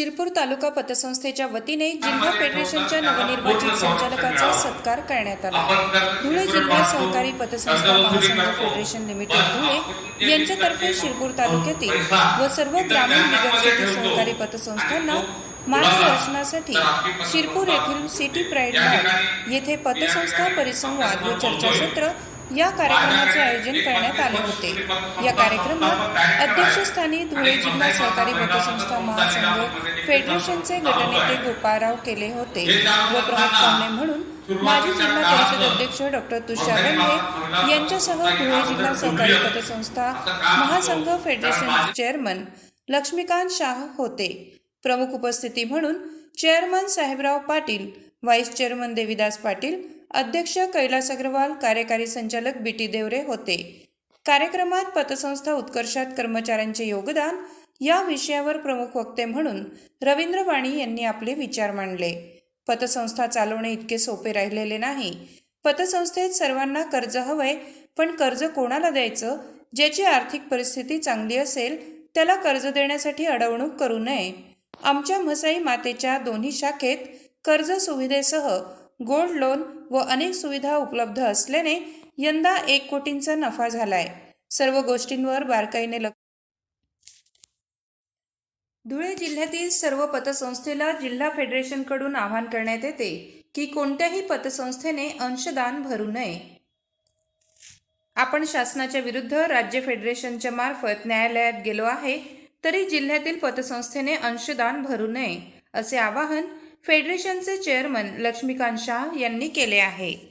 शिरपूर तालुका पतसंस्थेच्या वतीने जिल्हा फेडरेशनच्या नवनिर्वाचित संचालकाचा सत्कार करण्यात आला. धुळे जिल्हा सहकारी पतसंस्था महासंघ फेडरेशन लिमिटेड धुळे यांच्यातर्फे शिरपूर तालुक्यातील व सर्व ग्रामीण बिगरशेती सहकारी पतसंस्थांना मार्गदर्शनासाठी शिरपूर येथील सिटी प्राईड येथे पतसंस्था परिसंवाद व चर्चासत्र या कार्यक्रमाचे आयोजन करण्यात आले होते. या कार्यक्रमात अध्यक्षस्थानी धुळे जिल्हा सहकारी पतसंस्था महासंघ फेडरेशनचे गटनेते गोपाळराव केले होते. व प्रमुख पाहुणे म्हणून माजी जिल्हा परिषद अध्यक्ष डॉक्टर तुषार रंगे यांच्यासह धुळे जिल्हा सहकारी पतसंस्था महासंघ फेडरेशन चेअरमन लक्ष्मीकांत शाह होते. प्रमुख उपस्थिती म्हणून chairman Sahebrao Patil vice chairman Devidas Patil अध्यक्ष कैलास अग्रवाल कार्यकारी संचालक बी टी देवरे होते. कार्यक्रमात पतसंस्था उत्कर्षात कर्मचाऱ्यांचे योगदान या विषयावर प्रमुख वक्ते म्हणून रवींद्र वाणी यांनी आपले विचार मांडले. पतसंस्था चालवणे इतके सोपे राहिलेले नाही. पतसंस्थेत सर्वांना कर्ज हवंय पण कर्ज कोणाला द्यायचं? ज्याची आर्थिक परिस्थिती चांगली असेल त्याला कर्ज देण्यासाठी अडवणूक करू नये. आमच्या म्हसाई मातेच्या दोन्ही शाखेत कर्ज सुविधेसह गोल्ड लोन व अनेक सुविधा उपलब्ध असल्याने यंदा एक कोटींचा नफा झालाय. सर्व गोष्टींवर बारकाईने लक्ष धुळे जिल्ह्यातील सर्व पतसंस्थेला जिल्हा फेडरेशनकडून आवाहन करण्यात येते की कोणत्याही पतसंस्थेने अंशदान भरू नये. आपण शासनाच्या विरुद्ध राज्य फेडरेशनच्या मार्फत न्यायालयात गेलो आहे तरी जिल्ह्यातील पतसंस्थेने अंशदान भरू नये असे आवाहन फेडरेशनचे चेअरमन लक्ष्मीकांत शाह यांनी केले आहे.